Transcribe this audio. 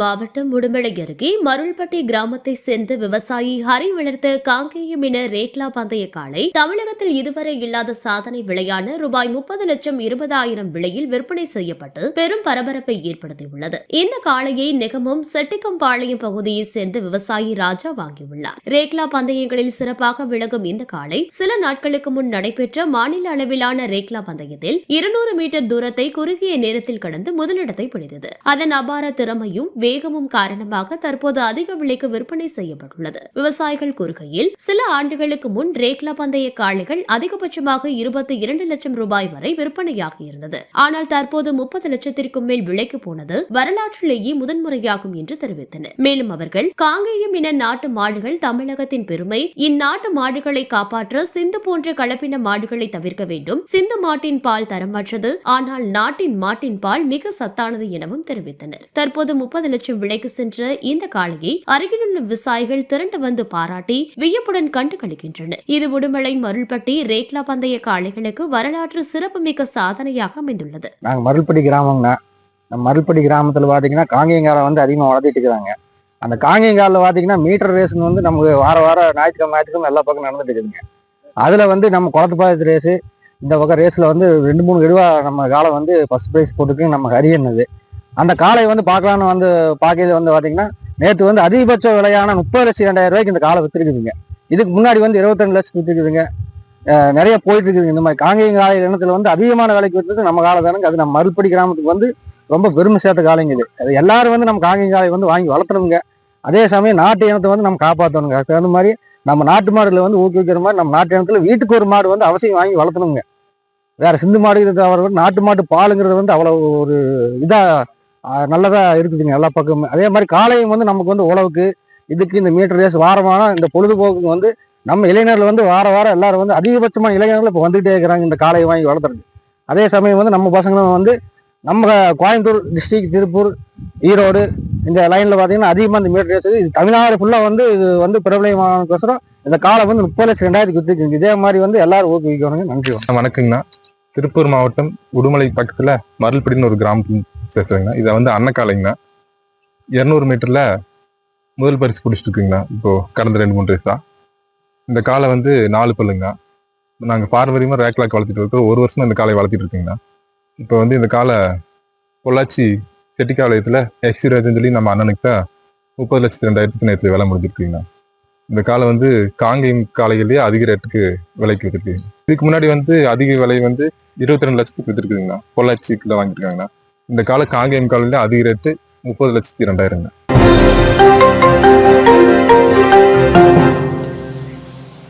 மாவட்டம் உடுமலை அருகே மருள்பட்டி கிராமத்தை சேர்ந்த விவசாயி ஹரி வளர்த்த காங்கேயம் இன ரேட்லா பந்தய காளை தமிழகத்தில் இதுவரை இல்லாத சாதனை விலையான ரூபாய் முப்பது லட்சம் இருபதாயிரம் விலையில் விற்பனை செய்யப்பட்டு பெரும் பரபரப்பை ஏற்படுத்தியுள்ளது. இந்த காளையை நிகமும் செட்டிக்கம்பாளையம் பகுதியை சேர்ந்த விவசாயி ராஜா வாங்கியுள்ளார். ரேக்லா பந்தயங்களில் சிறப்பாக விளங்கும் இந்த காளை சில நாட்களுக்கு முன் நடைபெற்ற மாநில அளவிலான ரேக்லா பந்தயத்தில் இருநூறு மீட்டர் தூரத்தை குறுகிய நேரத்தில் கடந்து முதலிடத்தை பிடித்தது. அதன் அபார திறமையும் வேகமும் காரணமாக தற்போது அதிக விலைக்கு விற்பனை செய்யப்பட்டுள்ளது. விவசாயிகள் கூறுகையில் சில ஆண்டுகளுக்கு முன் ரேக்லா பந்தய காளைகள் அதிகபட்சமாக இருபத்தி இரண்டு லட்சம் ரூபாய் வரை விற்பனையாக இருந்தது. ஆனால் தற்போது முப்பது லட்சத்திற்கும் மேல் விலைக்கு போனது வரலாற்றிலேயே முதன்முறையாகும் என்று தெரிவித்தனர். மேலும் அவர்கள் காங்கேயம் இன நாட்டு மாடுகள் தமிழகத்தின் பெருமை இந்நாட்டு மாடுகளை காப்பாற்ற சிந்து போன்ற கலப்பின மாடுகளை தவிர்க்க வேண்டும். சிந்து மாட்டின் பால் தரமற்றது. ஆனால் நாட்டின் மாட்டின் பால் மிக சத்தானது எனவும் தெரிவித்தனர். தற்போது முப்பது லட்சம் விலைக்கு சென்ற இந்த காளையை அருகிலுள்ள விவசாயிகள் திரண்டு வந்து பாராட்டி வியப்புடன் கண்டு கழிக்கின்றனர் இது உடுமலை மருள்பட்டி ரேக்லா பந்தய காளைகளுக்கு வரலாற்று சிறப்புமிக்க சாதனையாக அமைந்துள்ளது. நாங்கள் மருள்பட்டி கிராமம்னா நம்ம மருள்படி கிராமத்தில் பார்த்தீங்கன்னா காங்கேயங்காலை வந்து அதிகமாக வளர்த்திட்டு இருக்கிறாங்க அந்த காங்கேயங்காலில் பார்த்தீங்கன்னா மீட்டர் ரேஸ்னு வந்து நமக்கு வார வாரம் ஞாயிற்றுக்கிழமை ஞாயிற்றுக்கிழமை எல்லா பக்கம் நடந்துட்டு இருக்குதுங்க. அதில் வந்து நம்ம குளத்துப்பாயத்து ரேஸு இந்த பக்கம் ரேஸில் வந்து ரெண்டு மூணு கெடுவா நம்ம காலம் வந்து ஃபர்ஸ்ட் ப்ரைஸ் போட்டுருக்கு நம்ம ஹரியன்னது அந்த காலை வந்து பார்க்கலான்னு வந்து பார்க்கறது வந்து பார்த்தீங்கன்னா நேற்று வந்து அதிகபட்ச விலையான முப்பது லட்சம் ரெண்டாயிரம் ரூபாய்க்கு இந்த காலை வித்துருக்குதுங்க. இதுக்கு முன்னாடி வந்து இருபத்தெண்டு லட்சம் வித்துருக்குதுங்க. நிறைய போயிட்டு இருக்குதுங்க இந்த மாதிரி காங்கேயம் காலை இனத்தில் வந்து அதிகமான விலைக்கு வித்துறது நம்ம காலை தானுங்க. அது நம்ம மறுபடி கிராமத்துக்கு வந்து ரொம்ப பெருமை சேர்த்த காலைங்க இது. அது எல்லாரும் வந்து நம்ம காங்கேயம் காலை வந்து வாங்கி வளர்த்துறதுங்க அதே சமயம் நாட்டு இனத்தை வந்து நம்ம காப்பாற்றணுங்க அதுக்கு தகுந்த மாதிரி நம்ம நாட்டு மாடுல வந்து ஊக்குவிக்கிற மாதிரி நம்ம நாட்டு இனத்தில் வீட்டுக்கு ஒரு மாடு வந்து அவசியம் வாங்கி வளர்த்தணுங்க. வேற சிந்து மாடு இது தவிர நாட்டு மாட்டு பாலுங்கிறது வந்து அவ்வளோ ஒரு இதாக நல்லதாக இருக்குதுங்க எல்லா பக்கமும் அதே மாதிரி காலையும் வந்து நமக்கு வந்து உழவுக்கு இதுக்கு இந்த மீட்டர் ரேஸ் வாரமான இந்த பொழுதுபோக்குக்கு வந்து நம்ம இளைஞர்கள் வந்து வார வாரம் எல்லாரும் வந்து அதிகபட்சமான இளைஞர்கள் இப்போ வந்துகிட்டே இருக்கிறாங்க இந்த காலையை வாங்கி வளர்த்துறது அதே சமயம் வந்து நம்ம பசங்களும் வந்து நம்ம கோயம்புத்தூர் டிஸ்ட்ரிக் திருப்பூர் ஈரோடு இந்த லைனில் பார்த்தீங்கன்னா அதிகமாக இந்த மீட்டர் ரேஸ் இது தமிழ்நாடு ஃபுல்லாக வந்து இது வந்து பிரபலமானதுக்கோசரம் இந்த காலை வந்து முப்பது லட்சம் ரெண்டாயிரத்துக்கு வித்துருக்கு இதே மாதிரி வந்து எல்லாரும் ஊக்குவிக்கணுங்க நன்றி வணக்கங்கண்ணா திருப்பூர் மாவட்டம் உடுமலை பக்கத்தில் மருள்படின்னு ஒரு கிராமம் பேசுறேங்கண்ணா இதை வந்து அன்னக்காலைங்கண்ணா இரநூறு மீட்டர்ல முதல் பரிசு பிடிச்சிட்டு இப்போது இப்போ கடந்த ரெண்டு மூணு ரேஸா இந்த காலை வந்து நாலு பல்லுங்கண்ணா நாங்கள் பாரம்பரியமா ரேக்லாக் வளர்த்துட்டு இருக்கோம் ஒரு வருஷமா இந்த காலை வளர்த்திட்டு இருக்கீங்கண்ணா இப்போ வந்து இந்த காலை பொள்ளாச்சி செட்டிக்காலயத்துல எக்ஸ்பீரியன்ஸ் சொல்லி நம்ம அண்ணனுக்கு தான் முப்பது லட்சத்தி ரெண்டாயிரத்தி நேரத்தில் விலை முடிஞ்சிருக்கீங்கண்ணா இந்த காலை வந்து காங்கேயம் காலைகள்லேயே அதிக ரேட்டுக்கு விலைக்கு வித்துருக்கு இதுக்கு முன்னாடி வந்து அதிக விலை வந்து இருபத்தி ரெண்டு லட்சத்துக்கு வித்துருக்குதுங்கண்ணா பொள்ளாச்சிக்குள்ள வாங்கியிருக்காங்கண்ணா இந்த கால காங்கேயம் காலையில் அதிகரித்து முப்பது லட்சத்தி ரெண்டாயிரங்க